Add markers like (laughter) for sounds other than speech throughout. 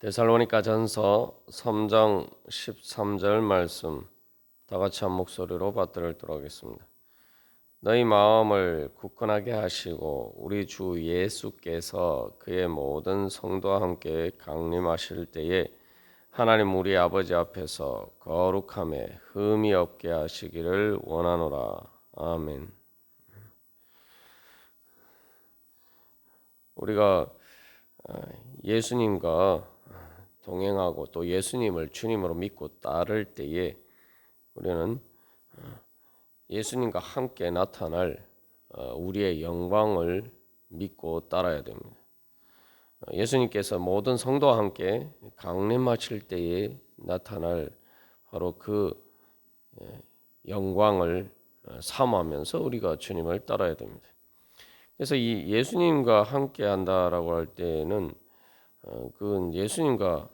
데살로니가 전서 3장 13절 말씀 다 같이 한 목소리로 받들도록 하겠습니다. 너희 마음을 굳건하게 하시고 우리 주 예수께서 그의 모든 성도와 함께 강림하실 때에 하나님 우리 아버지 앞에서 거룩함에 흠이 없게 하시기를 원하노라. 아멘. 우리가 예수님과 동행하고 또 예수님을 주님으로 믿고 따를 때에 우리는 예수님과 함께 나타날 우리의 영광을 믿고 따라야 됩니다. 예수님께서 모든 성도와 함께 강림하실 때에 나타날 바로 그 영광을 삼하면서 우리가 주님을 따라야 됩니다. 그래서 이 예수님과 함께 한다라고 할 때는 그건 예수님과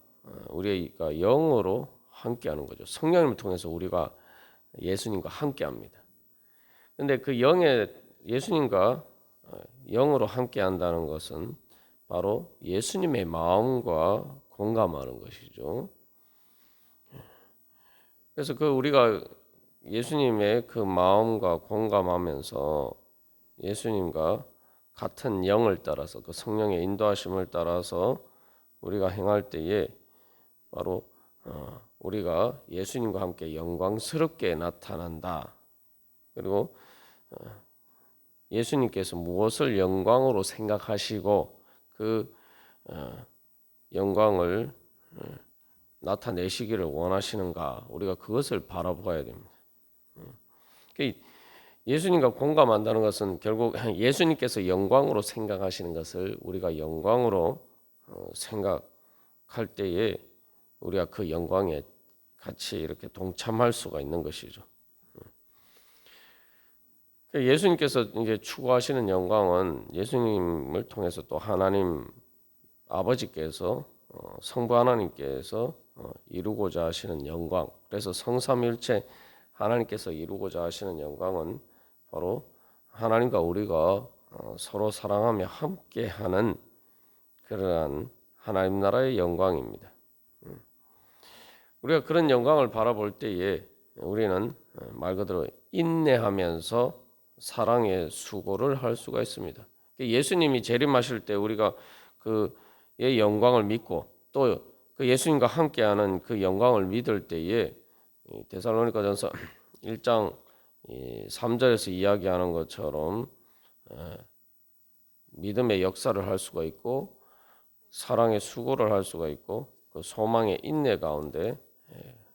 우리가 영으로 함께하는 거죠. 성령님을 통해서 우리가 예수님과 함께합니다. 근데 그 영의 예수님과 영으로 함께한다는 것은 바로 예수님의 마음과 공감하는 것이죠. 그래서 그 우리가 예수님의 그 마음과 공감하면서 예수님과 같은 영을 따라서 그 성령의 인도하심을 따라서 우리가 행할 때에 바로 우리가 예수님과 함께 영광스럽게 나타난다. 그리고 예수님께서 무엇을 영광으로 생각하시고 그 영광을 나타내시기를 원하시는가 우리가 그것을 바라보아야 됩니다. 예수님과 공감한다는 것은 결국 (laughs) 예수님께서 영광으로 생각하시는 것을 우리가 영광으로 생각할 때에 우리가 그 영광에 같이 이렇게 동참할 수가 있는 것이죠. 예수님께서 이제 추구하시는 영광은 예수님을 통해서 또 하나님 아버지께서 어, 성부 하나님께서 어, 이루고자 하시는 영광. 그래서 성삼일체 하나님께서 이루고자 하시는 영광은 바로 하나님과 우리가 어, 서로 사랑하며 함께하는 그러한 하나님 나라의 영광입니다. 음. 우리가 그런 영광을 바라볼 때에 우리는 말 그대로 인내하면서 사랑의 수고를 할 수가 있습니다. 예수님이 재림하실 때 우리가 그의 영광을 믿고 또 그 예수님과 함께하는 그 영광을 믿을 때에 데살로니가전서 1장 3절에서 이야기하는 것처럼 믿음의 역사를 할 수가 있고 사랑의 수고를 할 수가 있고 그 소망의 인내 가운데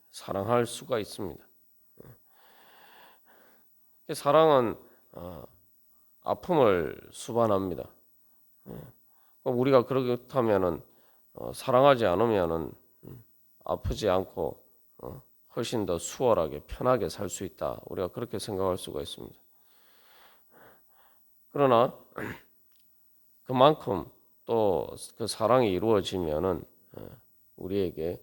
사랑할 수가 있습니다. 사랑은 어, 아픔을 수반합니다. 우리가 그렇다면은 어, 사랑하지 않으면은 음, 아프지 않고 어, 훨씬 더 수월하게 편하게 살 수 있다. 우리가 그렇게 생각할 수가 있습니다. 그러나 (clears throat) 그만큼 또 그 사랑이 이루어지면은 우리에게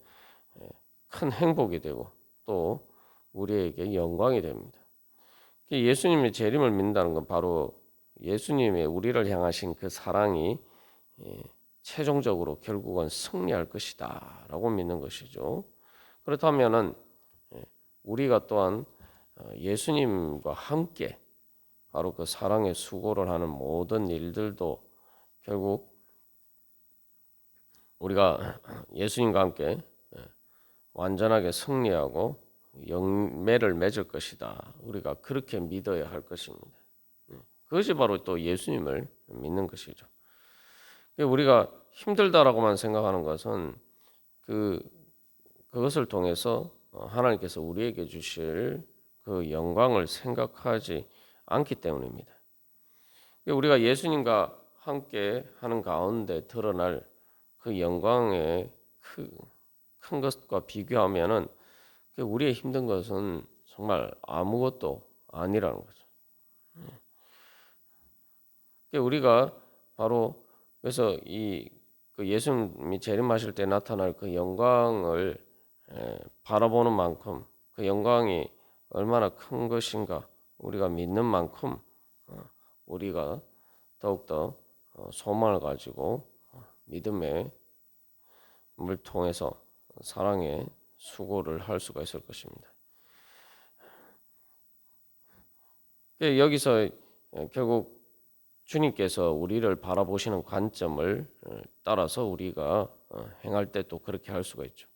큰 행복이 되고 또 우리에게 영광이 됩니다. 예수님의 재림을 믿는다는 건 바로 예수님의 우리를 향하신 그 사랑이 최종적으로 결국은 승리할 것이다라고 믿는 것이죠. 그렇다면은 우리가 또한 어, 예수님과 함께 바로 그 사랑의 수고를 하는 모든 일들도 결국 우리가 예수님과 함께 완전하게 승리하고 영매를 맺을 것이다. 우리가 그렇게 믿어야 할 것입니다. 그것이 바로 또 예수님을 믿는 것이죠. 우리가 힘들다라고만 생각하는 것은 그 그것을 통해서 하나님께서 우리에게 주실 그 영광을 생각하지 않기 때문입니다. 우리가 예수님과 함께 하는 가운데 드러날 그 영광의 큰 것과 비교하면은 우리의 힘든 것은 정말 아무것도 아니라는 거죠. 우리가 바로 그래서 이그 예수님이 재림하실 때 나타날 그 영광을 바라보는 만큼 그 영광이 얼마나 큰 것인가 우리가 믿는 만큼 어, 우리가 더욱더 어, 소망을 가지고 어, 믿음의 통해서 사랑의 수고를 할 수가 있을 것입니다. 그 여기서 결국 주님께서 우리를 바라보시는 관점을 어, 따라서 우리가 어, 행할 때 또 그렇게 할 수가 있죠.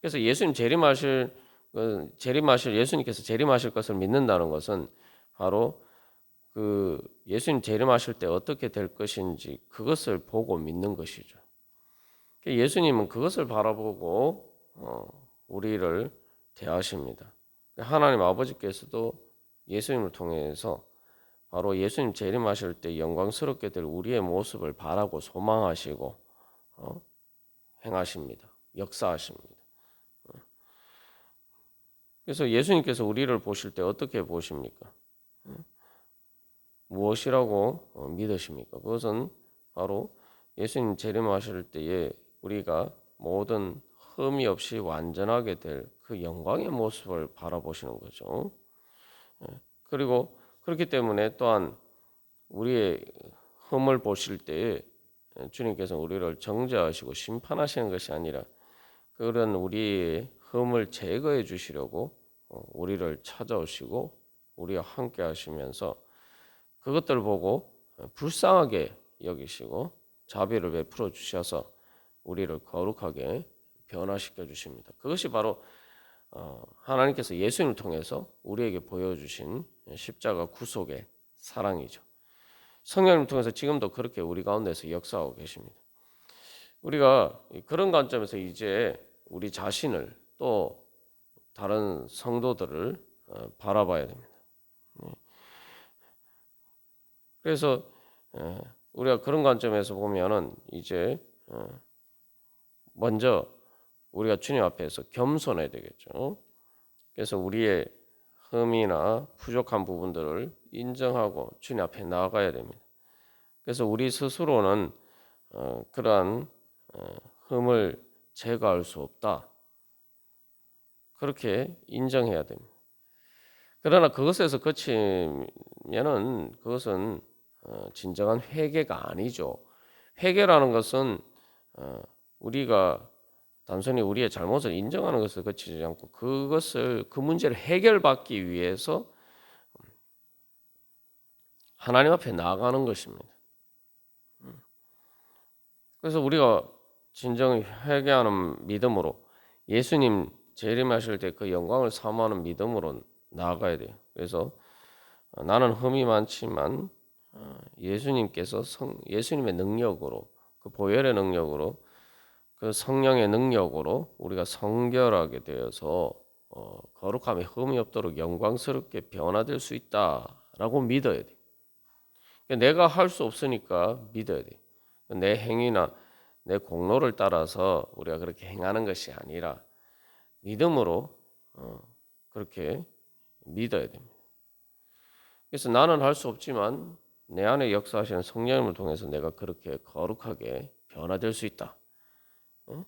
그래서 예수님 재림하실 그 재림하실 예수님께서 재림하실 것을 믿는다는 것은 바로 그 예수님 재림하실 때 어떻게 될 것인지 그것을 보고 믿는 것이죠. 그러니까 예수님은 그것을 바라보고 어, 우리를 대하십니다. 하나님 아버지께서도 예수님을 통해서 바로 예수님 재림하실 때 영광스럽게 될 우리의 모습을 바라고 소망하시고 어, 행하십니다. 역사하십니다. 어. 그래서 예수님께서 우리를 보실 때 어떻게 보십니까? 어? 무엇이라고 어, 믿으십니까? 그것은 바로 예수님 재림하실 때에 우리가 모든 흠이 없이 완전하게 될 그 영광의 모습을 바라보시는 거죠. 예. 그리고 그렇기 때문에 또한 우리의 흠을 보실 때 주님께서 우리를 정죄하시고 심판하시는 것이 아니라 그런 우리의 흠을 제거해 주시려고 어, 우리를 찾아오시고 우리와 함께 하시면서 그것들을 보고 불쌍하게 여기시고 자비를 베풀어 주셔서 우리를 거룩하게 변화시켜 주십니다. 그것이 바로 어, 하나님께서 예수님을 통해서 우리에게 보여주신 십자가 구속의 사랑이죠. 성령을 통해서 지금도 그렇게 우리 가운데서 역사하고 계십니다. 우리가 그런 관점에서 이제 우리 자신을 또 다른 성도들을 어, 바라봐야 됩니다. 그래서 어, 우리가 그런 관점에서 보면은 이제 먼저 우리가 주님 앞에서 겸손해야 되겠죠. 그래서 우리의 흠이나 부족한 부분들을 인정하고 주님 앞에 나아가야 됩니다. 그래서 우리 스스로는 어, 그러한 어, 흠을 제거할 수 없다. 그렇게 인정해야 됩니다. 그러나 그것에서 그치면은 그것은 어, 진정한 회개가 아니죠. 회개라는 것은 어, 우리가 단순히 우리의 잘못을 인정하는 것을 거치지 않고 그것을 그 문제를 해결받기 위해서 하나님 앞에 나아가는 것입니다. 그래서 우리가 진정 회개하는 믿음으로 예수님 재림하실 때 그 영광을 사모하는 믿음으로 나아가야 돼요. 그래서 나는 흠이 많지만 어, 예수님께서 성, 예수님의 능력으로 그 보혈의 능력으로 그 성령의 능력으로 우리가 성결하게 되어서 어, 거룩함에 흠이 없도록 영광스럽게 변화될 수 있다라고 믿어야 돼. 내가 할 수 없으니까 믿어야 돼. 내 행위나 내 공로를 따라서 우리가 그렇게 행하는 것이 아니라 믿음으로 어, 그렇게 믿어야 됩니다. 그래서 나는 할 수 없지만 내 안에 역사하시는 성령님을 통해서 내가 그렇게 거룩하게 변화될 수 있다. 어?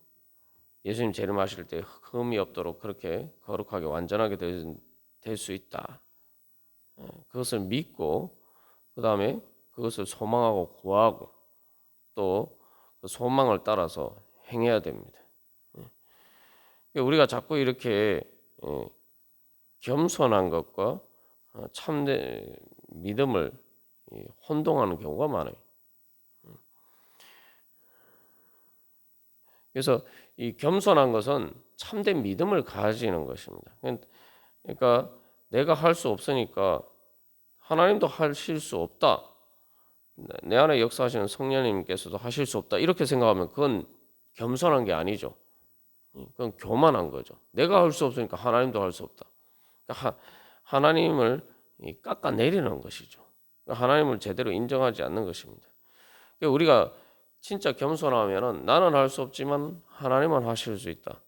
예수님 재림하실 때 흠이 없도록 그렇게 거룩하게 완전하게 될 수 있다. 어, 그것을 믿고 그 다음에 그것을 소망하고 구하고 또 그 소망을 따라서 행해야 됩니다. 예. 우리가 자꾸 이렇게 예, 겸손한 것과 어, 참된 믿음을 혼동하는 경우가 많아요. 그래서 이 겸손한 것은 참된 믿음을 가지는 것입니다. 그러니까 내가 할 수 없으니까 하나님도 하실 수 없다. 내 안에 역사하시는 성령님께서도 하실 수 없다. 이렇게 생각하면 그건 겸손한 게 아니죠. 그건 교만한 거죠. 내가 할 수 없으니까 하나님도 할 수 없다. 그러니까 하나님을 깎아 내리는 것이죠. 하나님을 제대로 인정하지 않는 것입니다. 그러니까 우리가 진짜 겸손하면은 나는 할 수 없지만 하나님은 하실 수 있다.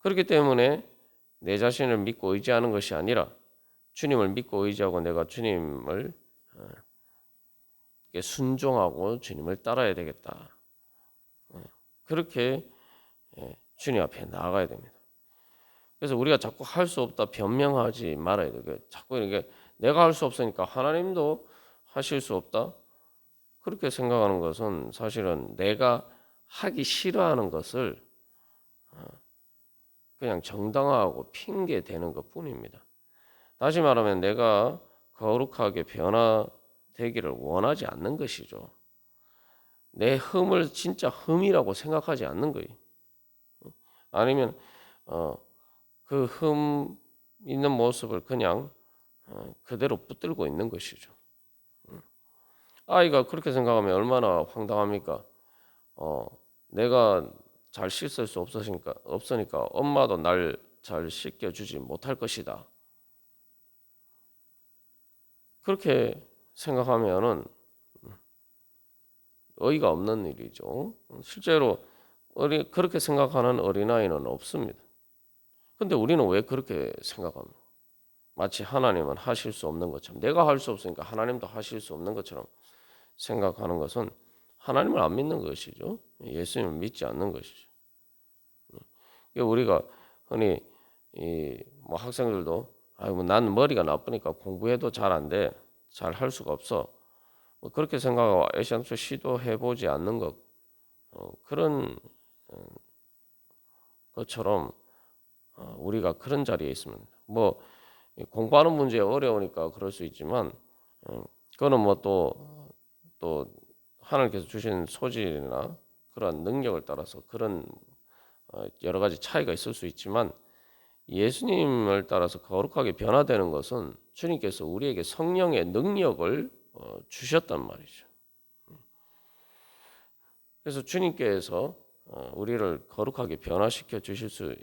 그렇기 때문에 내 자신을 믿고 의지하는 것이 아니라 주님을 믿고 의지하고 내가 주님을 어, 순종하고 주님을 따라야 되겠다. 어, 그렇게 예, 주님 앞에 나아가야 됩니다. 그래서 우리가 자꾸 할 수 없다 변명하지 말아야 돼요. 자꾸 이렇게 내가 할 수 없으니까 하나님도 하실 수 없다. 그렇게 생각하는 것은 사실은 내가 하기 싫어하는 것을 어, 그냥 정당화하고 핑계 대는 것 뿐입니다. 다시 말하면 내가 거룩하게 변화되기를 원하지 않는 것이죠. 내 흠을 진짜 흠이라고 생각하지 않는 거예요. 아니면 어, 그 흠 있는 모습을 그냥 어, 그대로 붙들고 있는 것이죠. 아이가 그렇게 생각하면 얼마나 황당합니까? 어, 내가 잘 씻을 수 없으니까 없으니까 엄마도 날 잘 씻겨주지 못할 것이다. 그렇게 생각하면은 어이가 없는 일이죠. 실제로 어리, 그렇게 생각하는 어린아이는 없습니다. 근데 우리는 왜 그렇게 생각합니까? 마치 하나님은 하실 수 없는 것처럼 내가 할 수 없으니까 하나님도 하실 수 없는 것처럼 생각하는 것은 하나님을 안 믿는 것이죠. 예수님을 믿지 않는 것이죠. 우리가 흔히 이뭐 학생들도 아이고 난 머리가 나쁘니까 공부해도 잘 안 돼. 잘 할 수가 없어. 뭐 그렇게 생각하고 애시한테 시도해 보지 않는 것 어, 그런 어, 것처럼 어, 우리가 그런 자리에 있으면 뭐 공부하는 문제 어려우니까 그럴 수 있지만 어, 그거는 뭐 또 또 하나님께서 주신 소질이나 그런 능력을 따라서 그런 어, 여러 가지 차이가 있을 수 있지만 예수님을 따라서 거룩하게 변화되는 것은 주님께서 우리에게 성령의 능력을 어, 주셨단 말이죠. 그래서 주님께서 어, 우리를 거룩하게 변화시켜 주실 수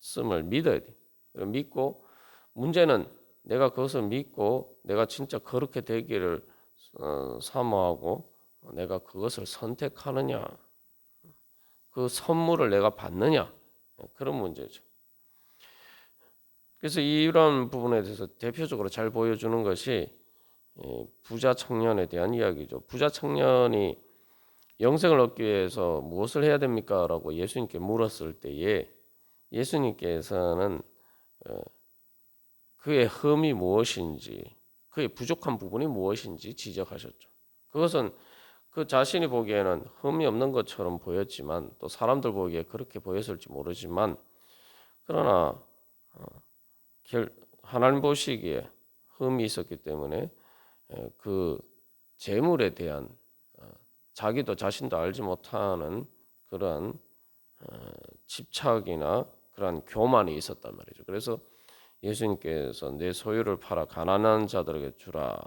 있음을 믿어야 돼. 믿고 문제는 내가 그것을 믿고 내가 진짜 그렇게 되기를 어, 사모하고 내가 그것을 선택하느냐, 그 선물을 내가 받느냐 그런 문제죠. 그래서 이런 부분에 대해서 대표적으로 잘 보여주는 것이 예, 부자 청년에 대한 이야기죠. 부자 청년이 영생을 얻기 위해서 무엇을 해야 됩니까? 라고 예수님께 물었을 때에 예수님께서는 어, 그의 흠이 무엇인지, 그의 부족한 부분이 무엇인지 지적하셨죠. 그것은 그 자신이 보기에는 흠이 없는 것처럼 보였지만 또 사람들 보기에 그렇게 보였을지 모르지만 그러나 어, 하나님 보시기에 흠이 있었기 때문에 그 재물에 대한 어, 자기도 자신도 알지 못하는 그러한 어, 집착이나 그러한 교만이 있었단 말이죠. 그래서 예수님께서 내 소유를 팔아 가난한 자들에게 주라.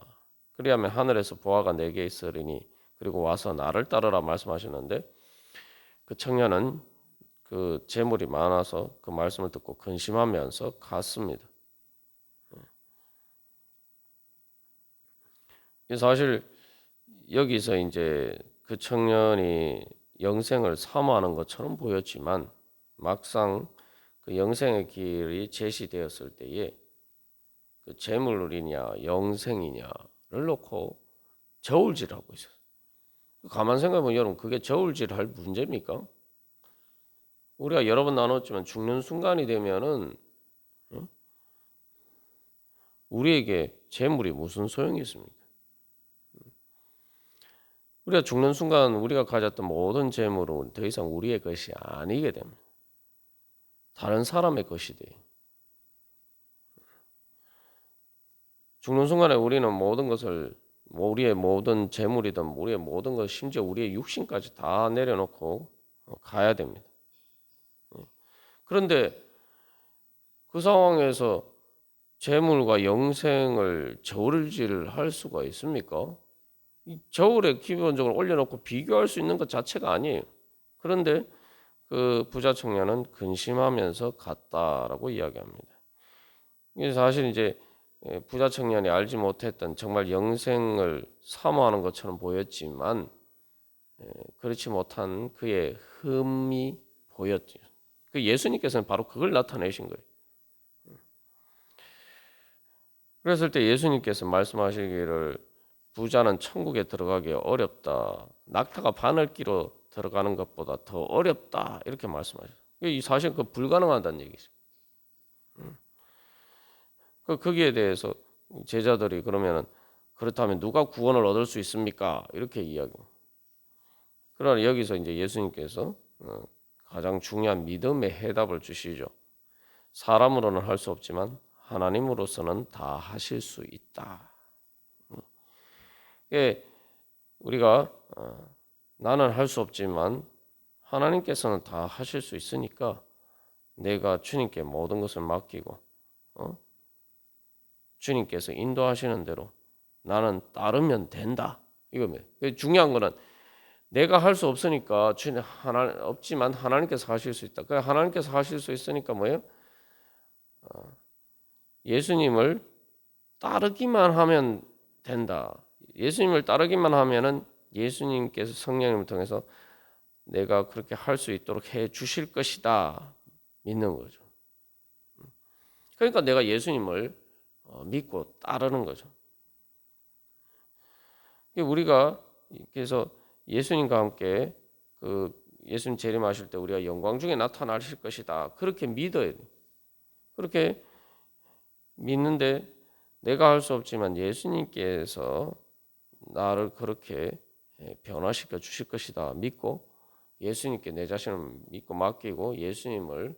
그리하면 하늘에서 보화가 내게 있으리니 그리고 와서 나를 따르라 말씀하셨는데 그 청년은 그 재물이 많아서 그 말씀을 듣고 근심하면서 갔습니다. 사실 여기서 이제 그 청년이 영생을 사모하는 것처럼 보였지만 막상 그 영생의 길이 제시되었을 때에 그 재물이냐 영생이냐를 놓고 저울질하고 있어요. 가만 생각해보면 여러분 그게 저울질할 문제입니까? 우리가 여러 번 나눴지만 죽는 순간이 되면은 우리에게 재물이 무슨 소용이 있습니까? 우리가 죽는 순간 우리가 가졌던 모든 재물은 더 이상 우리의 것이 아니게 됩니다. 다른 사람의 것이 돼. 죽는 순간에 우리는 모든 것을 뭐 우리의 모든 재물이든 우리의 모든 것 심지어 우리의 육신까지 다 내려놓고 가야 됩니다. 그런데 그 상황에서 재물과 영생을 저울질할 수가 있습니까? 저울에 기본적으로 올려놓고 비교할 수 있는 것 자체가 아니에요. 그런데 그 부자 청년은 근심하면서 갔다라고 이야기합니다. 이게 사실 이제 예, 부자 청년이 알지 못했던 정말 영생을 사모하는 것처럼 보였지만 예, 그렇지 못한 그의 흠이 보였죠. 그 예수님께서는 바로 그걸 나타내신 거예요. 그랬을 때 예수님께서 말씀하시기를 부자는 천국에 들어가기 어렵다. 낙타가 바늘기로 들어가는 것보다 더 어렵다. 이렇게 말씀하셨어요. 이 사실 그 불가능하다는 얘기죠. 그 거기에 대해서 제자들이 그러면은 그렇다면 누가 구원을 얻을 수 있습니까? 이렇게 이야기. 그러나 여기서 이제 예수님께서 어, 가장 중요한 믿음의 해답을 주시죠. 사람으로는 할 수 없지만 하나님으로서는 다 하실 수 있다. 음. 예, 우리가 어, 나는 할 수 없지만 하나님께서는 다 하실 수 있으니까 내가 주님께 모든 것을 맡기고 어? 주님께서 인도하시는 대로 나는 따르면 된다. 이거면 중요한 거는 내가 할 수 없으니까 주님 하나 없지만 하나님께서 하실 수 있다. 그 하나님께서 하실 수 있으니까 뭐예요? 어, 예수님을 따르기만 하면 된다. 예수님을 따르기만 하면은 예수님께서 성령님을 통해서 내가 그렇게 할 수 있도록 해 주실 것이다. 믿는 거죠. 그러니까 내가 예수님을 어, 믿고 따르는 거죠. 우리가 그래서 예수님과 함께 그 예수님 재림하실 때 우리가 영광 중에 나타나실 것이다. 그렇게 믿어야 돼. 그렇게 믿는데 내가 할 수 없지만 예수님께서 나를 그렇게 변화시켜 주실 것이다. 믿고 예수님께 내 자신을 믿고 맡기고 예수님을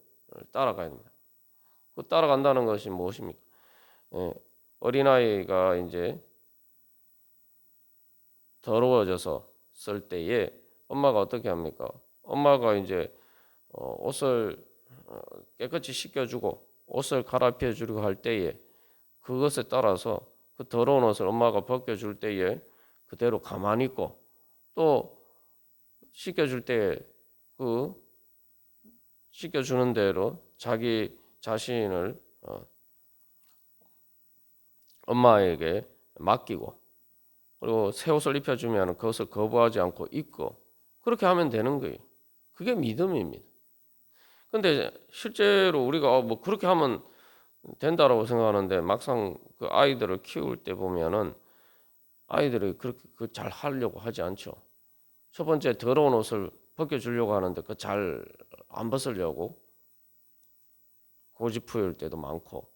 따라가야 됩니다. 그 따라간다는 것이 무엇입니까? 예, 어린아이가 이제 더러워져서 쓸 때에 엄마가 어떻게 합니까? 엄마가 이제 어, 옷을 어, 깨끗이 씻겨주고 옷을 갈아입혀 주려고 할 때에 그것에 따라서 그 더러운 옷을 엄마가 벗겨줄 때에 그대로 가만히 있고 또 씻겨줄 때 그 씻겨주는 대로 자기 자신을 어, 엄마에게 맡기고 그리고 새 옷을 입혀주면 그것을 거부하지 않고 입고 그렇게 하면 되는 거예요. 그게 믿음입니다. 근데 실제로 우리가 어, 뭐 그렇게 하면 된다라고 생각하는데 막상 그 아이들을 키울 때 보면은 아이들이 그렇게 그 잘 하려고 하지 않죠. 첫 번째 더러운 옷을 벗겨주려고 하는데 그 잘 안 벗으려고 고집부릴 때도 많고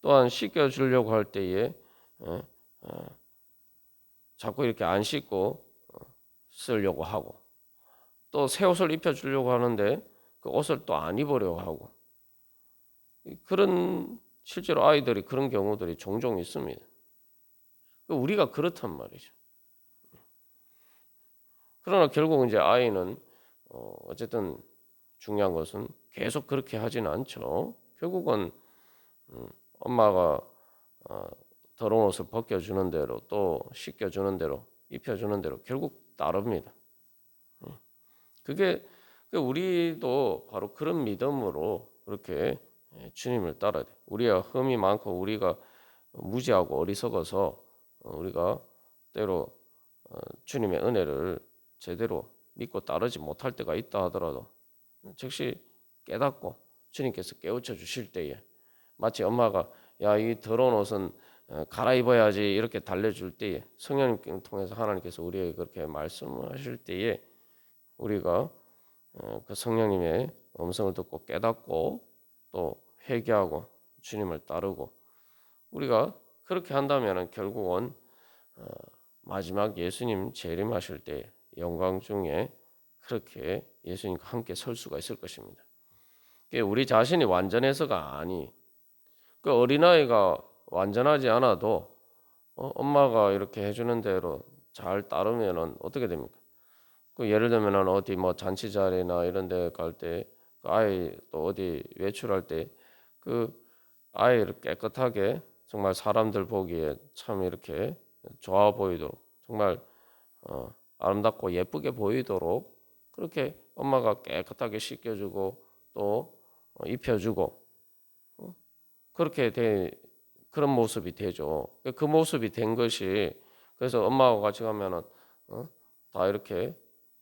또한 씻겨주려고 할 때에 어, 어, 자꾸 이렇게 안 씻고 어, 쓰려고 하고 또 새 옷을 입혀주려고 하는데 그 옷을 또 안 입으려고 하고 그런 실제로 아이들이 그런 경우들이 종종 있습니다. 우리가 그렇단 말이죠. 그러나 결국 이제 아이는 어 어쨌든 중요한 것은 계속 그렇게 하지는 않죠. 결국은 음 엄마가 어 더러운 옷을 벗겨주는 대로 또 씻겨주는 대로 입혀주는 대로 결국 따릅니다. 음. 그게 우리도 바로 그런 믿음으로 그렇게 예, 주님을 따라야 돼. 우리가 흠이 많고 우리가 무지하고 어리석어서 어, 우리가 때로 어, 주님의 은혜를 제대로 믿고 따르지 못할 때가 있다 하더라도 즉시 깨닫고 주님께서 깨우쳐 주실 때에 마치 엄마가 야 이 더러운 옷은 어, 갈아입어야지. 이렇게 달래줄 때에 성령님 통해서 하나님께서 우리에게 그렇게 말씀하실 때에 우리가 그 성령님의 음성을 듣고 깨닫고 또 회개하고 주님을 따르고 우리가 그렇게 한다면 결국은 어, 마지막 예수님 재림하실 때 영광 중에 그렇게 예수님과 함께 설 수가 있을 것입니다. 우리 자신이 완전해서가 아니 그 어린아이가 완전하지 않아도 어, 엄마가 이렇게 해주는 대로 잘 따르면은 어떻게 됩니까? 그 예를 들면 어디 뭐 잔치 자리나 이런 데 갈 때 그 아이 또 어디 외출할 때 그 아이를 깨끗하게 정말 사람들 보기에 참 이렇게 좋아 보이도록 정말 어, 아름답고 예쁘게 보이도록 그렇게 엄마가 깨끗하게 씻겨주고 또 어, 입혀주고 어? 그렇게 돼 그런 모습이 되죠. 그 모습이 된 것이 그래서 엄마하고 같이 가면은 어? 다 이렇게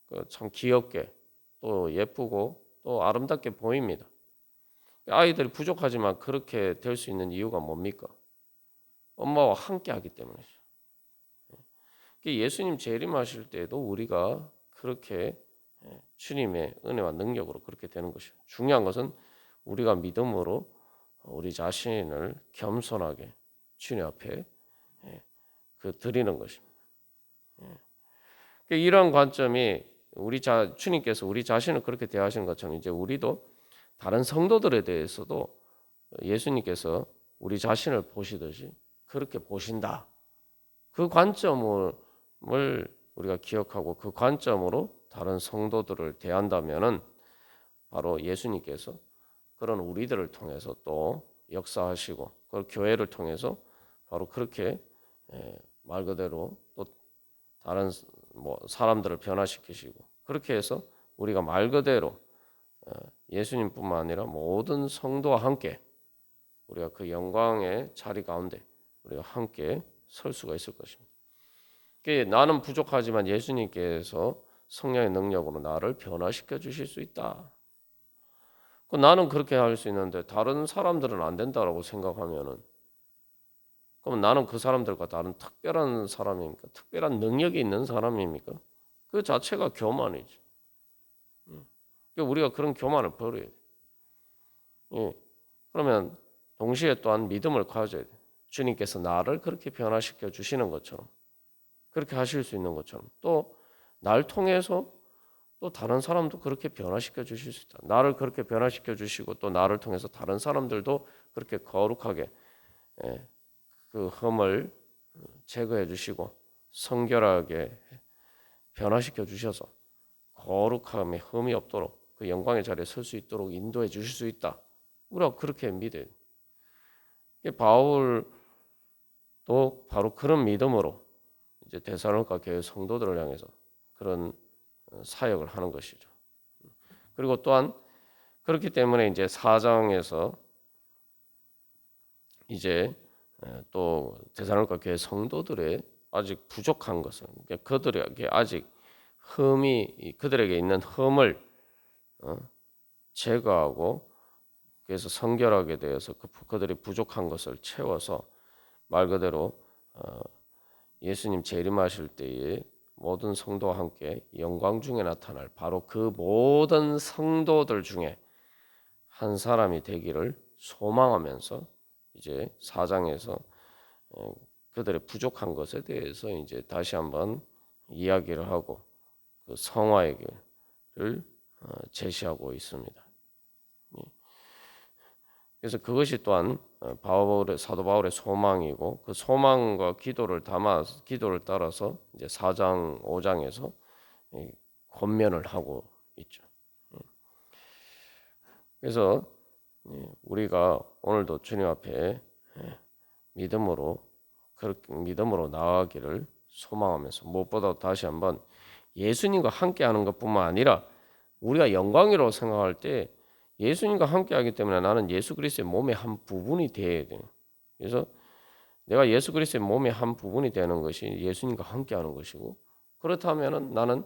그참 귀엽게 또 예쁘고 또 아름답게 보입니다. 아이들이 부족하지만 그렇게 될 수 있는 이유가 뭡니까? 엄마와 함께 하기 때문이죠. 예수님 재림하실 때도 우리가 그렇게 예, 주님의 은혜와 능력으로 그렇게 되는 것이죠. 중요한 것은 우리가 믿음으로 우리 자신을 겸손하게 주님 앞에 예, 그 드리는 것입니다. 그러니까 이런 관점이 우리 자 주님께서 우리 자신을 그렇게 대하시는 것처럼 이제 우리도 다른 성도들에 대해서도 예수님께서 우리 자신을 보시듯이 그렇게 보신다. 그 관점을 우리가 기억하고 그 관점으로 다른 성도들을 대한다면은 바로 예수님께서 그런 우리들을 통해서 또 역사하시고 그 교회를 통해서 바로 그렇게 예, 말 그대로 또 다른 뭐 사람들을 변화시키시고 그렇게 해서 우리가 말 그대로 어, 예수님뿐만 아니라 모든 성도와 함께 우리가 그 영광의 자리 가운데 우리가 함께 설 수가 있을 것입니다. 나는 부족하지만 예수님께서 성령의 능력으로 나를 변화시켜 주실 수 있다. 그 나는 그렇게 할 수 있는데 다른 사람들은 안 된다라고 생각하면은 그럼 나는 그 사람들과 다른 특별한 사람입니까? 특별한 능력이 있는 사람입니까? 그 자체가 교만이지. 그러니까 우리가 그런 교만을 버려야 돼. 예. 그러면 동시에 또한 믿음을 가져야 돼. 주님께서 나를 그렇게 변화시켜 주시는 것처럼 그렇게 하실 수 있는 것처럼 또 날 통해서 또 다른 사람도 그렇게 변화시켜 주실 수 있다. 나를 그렇게 변화시켜 주시고 또 나를 통해서 다른 사람들도 그렇게 거룩하게 예, 그 흠을 제거해 주시고 성결하게 변화시켜 주셔서 거룩함에 흠이 없도록 그 영광의 자리에 설 수 있도록 인도해 주실 수 있다. 우리가 그렇게 믿어요. 바울도 바로 그런 믿음으로 이제 대사로니까 교회 성도들을 향해서 그런 어, 사역을 하는 것이죠. 그리고 또한 그렇기 때문에 이제 사장에서 이제 또 대사로니까 교회 성도들의 아직 부족한 것을 그러니까 그들에게 아직 흠이 그들에게 있는 흠을 어, 제거하고 그래서 성결하게 되어서 그, 그들이 부족한 것을 채워서 말 그대로 어, 예수님 재림하실 때에 모든 성도와 함께 영광 중에 나타날 바로 그 모든 성도들 중에 한 사람이 되기를 소망하면서 이제 사장에서 어, 그들의 부족한 것에 대해서 이제 다시 한번 이야기를 하고 그 성화의 길을 어, 제시하고 있습니다. 예. 그래서 그것이 또한 어, 바울의 사도 바울의 소망이고 그 소망과 기도를 담아 기도를 따라서 이제 4장 5장에서 권면을 하고 있죠. 예. 그래서 예, 우리가 오늘도 주님 앞에 믿음으로 그렇게 믿음으로 나아가기를 소망하면서 무엇보다 다시 한번 예수님과 함께 하는 것뿐만 아니라 우리가 영광이라고 생각할 때 예수님과 함께하기 때문에 나는 예수 그리스도의 몸의 한 부분이 되어야 돼요. 그래서 내가 예수 그리스도의 몸의 한 부분이 되는 것이 예수님과 함께하는 것이고 그렇다면은 나는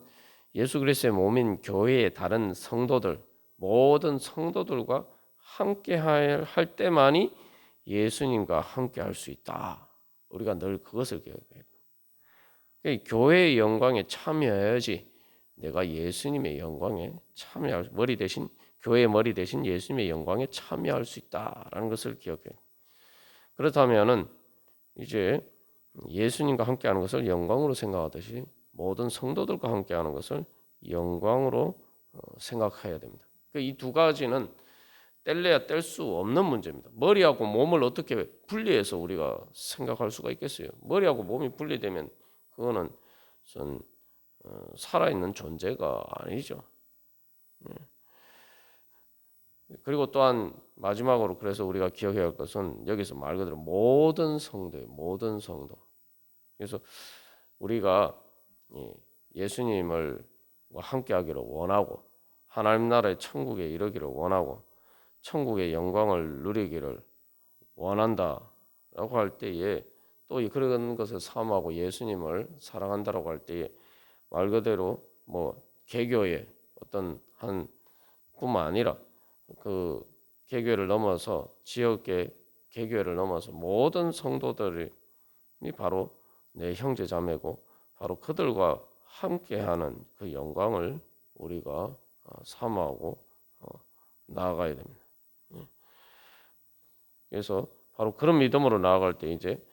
예수 그리스도의 몸인 교회의 다른 성도들 모든 성도들과 함께할 할 때만이 예수님과 함께할 수 있다. 우리가 늘 그것을 기억해야 돼. 교회의 영광에 참여해야지 내가 예수님의 영광에 참여할 머리 대신 교회의 머리 대신 예수님의 영광에 참여할 수 있다라는 것을 기억해. 그렇다면은 이제 예수님과 함께하는 것을 영광으로 생각하듯이 모든 성도들과 함께하는 것을 영광으로 어, 생각해야 됩니다. 그이두 가지는 뗄래야 뗄 수 없는 문제입니다. 머리하고 몸을 어떻게 분리해서 우리가 생각할 수가 있겠어요? 머리하고 몸이 분리되면 그거는 어, 살아있는 존재가 아니죠. 네. 그리고 또한 마지막으로 그래서 우리가 기억해야 할 것은 여기서 말 그대로 모든 성도의 모든 성도. 그래서 우리가 예수님을 함께 하기를 원하고 하나님 나라의 천국에 이르기를 원하고 천국의 영광을 누리기를 원한다라고 할 때에 또 그런 것을 사모하고 예수님을 사랑한다라고 할 때에 말 그대로 뭐 개교의 어떤 한 뿐만 아니라 그 개교를 넘어서 지역의 개교를 넘어서 모든 성도들이 바로 내 형제 자매고 바로 그들과 함께하는 그 영광을 우리가 어, 사모하고 어, 나아가야 됩니다. 예. 그래서 바로 그런 믿음으로 나아갈 때 이제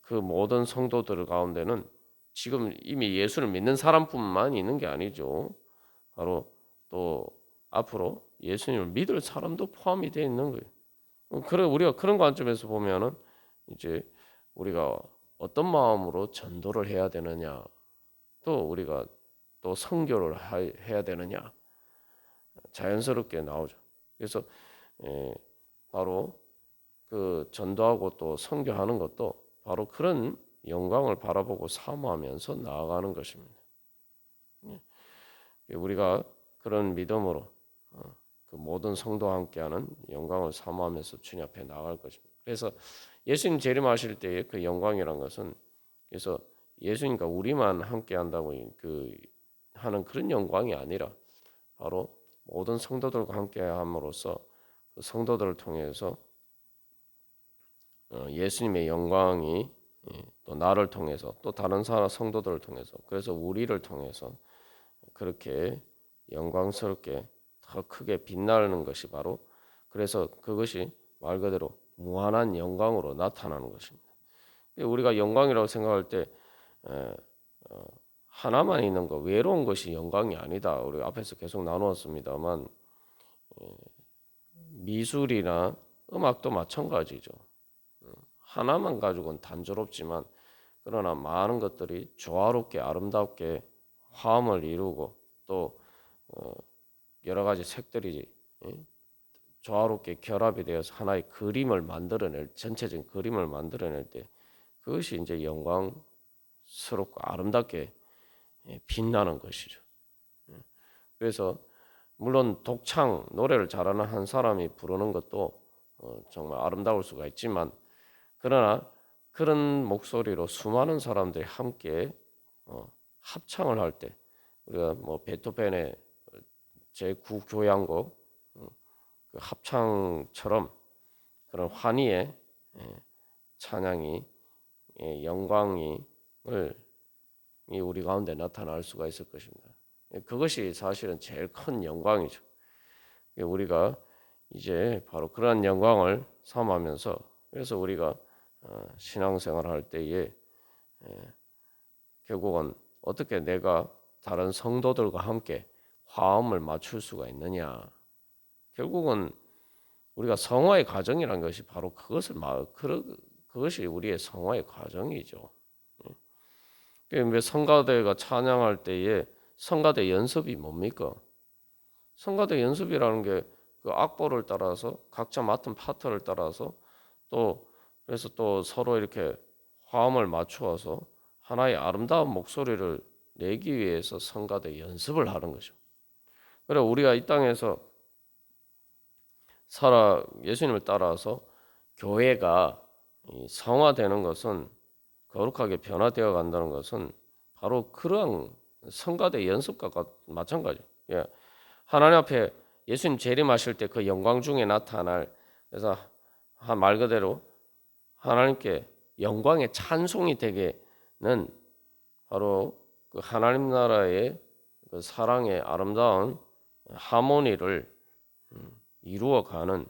그 모든 성도들 가운데는 지금 이미 예수를 믿는 사람뿐만 있는 게 아니죠. 바로 또 앞으로 예수님을 믿을 사람도 포함이 되어 있는 거예요. 어, 그래 우리가 그런 관점에서 보면은 이제 우리가 어떤 마음으로 전도를 해야 되느냐, 또 우리가 또 선교를 하- 해야 되느냐 자연스럽게 나오죠. 그래서 에, 바로 그 전도하고 또 선교하는 것도 바로 그런 영광을 바라보고 사모하면서 나아가는 것입니다. 예. 우리가 그런 믿음으로 어, 그 모든 성도와 함께하는 영광을 사모하면서 주님 앞에 나아갈 것입니다. 그래서 예수님 재림하실 때의 그 영광이란 것은 그래서 예수님과 우리만 함께한다고 그 하는 그런 영광이 아니라 바로 모든 성도들과 함께함으로써 그 성도들을 통해서 어, 예수님의 영광이 예, 또 나를 통해서 또 다른 사람 성도들을 통해서 그래서 우리를 통해서 그렇게 영광스럽게 더 크게 빛나는 것이 바로 그래서 그것이 말 그대로 무한한 영광으로 나타나는 것입니다. 우리가 영광이라고 생각할 때 에, 어, 하나만 있는 거 외로운 것이 영광이 아니다. 우리 앞에서 계속 나누었습니다만 에, 미술이나 음악도 마찬가지죠. 어, 하나만 가지고는 단조롭지만 그러나 많은 것들이 조화롭게 아름답게 화음을 이루고 또 어, 여러 가지 색들이 예? 조화롭게 결합이 되어서 하나의 그림을 만들어낼 전체적인 그림을 만들어낼 때 그것이 이제 영광스럽고 아름답게 예, 빛나는 것이죠. 예. 그래서 물론 독창 노래를 잘하는 한 사람이 부르는 것도 어, 정말 아름다울 수가 있지만 그러나 그런 목소리로 수많은 사람들이 함께 어, 합창을 할 때 우리가 뭐 베토벤의 제9 교향곡 어, 그 합창처럼 그런 환희의 예, 찬양이 예, 영광이 이 우리 가운데 나타날 수가 있을 것입니다. 예, 그것이 사실은 제일 큰 영광이죠. 예, 우리가 이제 바로 그러한 영광을 삼하면서 그래서 우리가 어, 신앙생활을 할 때에 예, 결국은 어떻게 내가 다른 성도들과 함께 화음을 맞출 수가 있느냐. 결국은 우리가 성화의 과정이라는 것이 바로 그것을 그것이 우리의 성화의 과정이죠. 그 성가대가 찬양할 때에 성가대 연습이 뭡니까? 성가대 연습이라는 게 그 악보를 따라서 각자 맡은 파트를 따라서 또 그래서 또 서로 이렇게 화음을 맞추어서 하나의 아름다운 목소리를 내기 위해서 성가대 연습을 하는 거죠. 그래 우리가 이 땅에서 살아 예수님을 따라서 교회가 성화되는 것은 거룩하게 변화되어 간다는 것은 바로 그런 성가대 연습과 마찬가지. 예. 하나님 앞에 예수님 재림하실 때 그 영광 중에 나타날 그래서 말 그대로 하나님께 영광의 찬송이 되게는 바로 그 하나님 나라의 그 사랑의 아름다운 하모니를 음, 이루어가는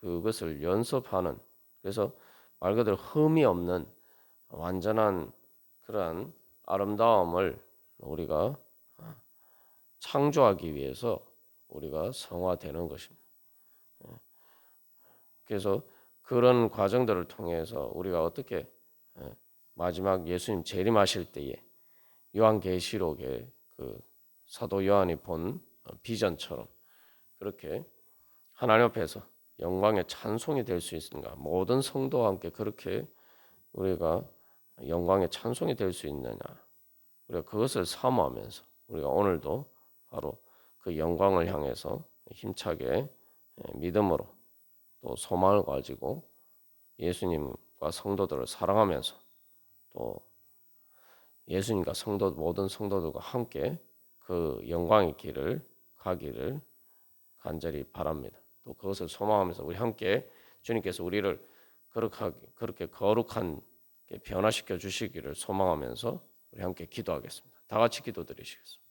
그것을 연습하는 그래서 말 그대로 흠이 없는 완전한 그러한 아름다움을 우리가 창조하기 위해서 우리가 성화되는 것입니다. 그래서 그런 과정들을 통해서 우리가 어떻게 마지막 예수님 재림하실 때에 요한계시록의 그 사도 요한이 본 비전처럼 그렇게 하나님 앞에서 영광의 찬송이 될 수 있는가? 모든 성도와 함께 그렇게 우리가 영광의 찬송이 될 수 있느냐? 우리가 그것을 사모하면서 우리가 오늘도 바로 그 영광을 향해서 힘차게 믿음으로 또 소망을 가지고 예수님과 성도들을 사랑하면서 또 예수님과 성도 모든 성도들과 함께 그 영광의 길을 가기를 간절히 바랍니다. 또 그것을 소망하면서 우리 함께 주님께서 우리를 그렇게, 거룩한 변화시켜 주시기를 소망하면서 우리 함께 기도하겠습니다. 다 같이 기도드리시겠습니다.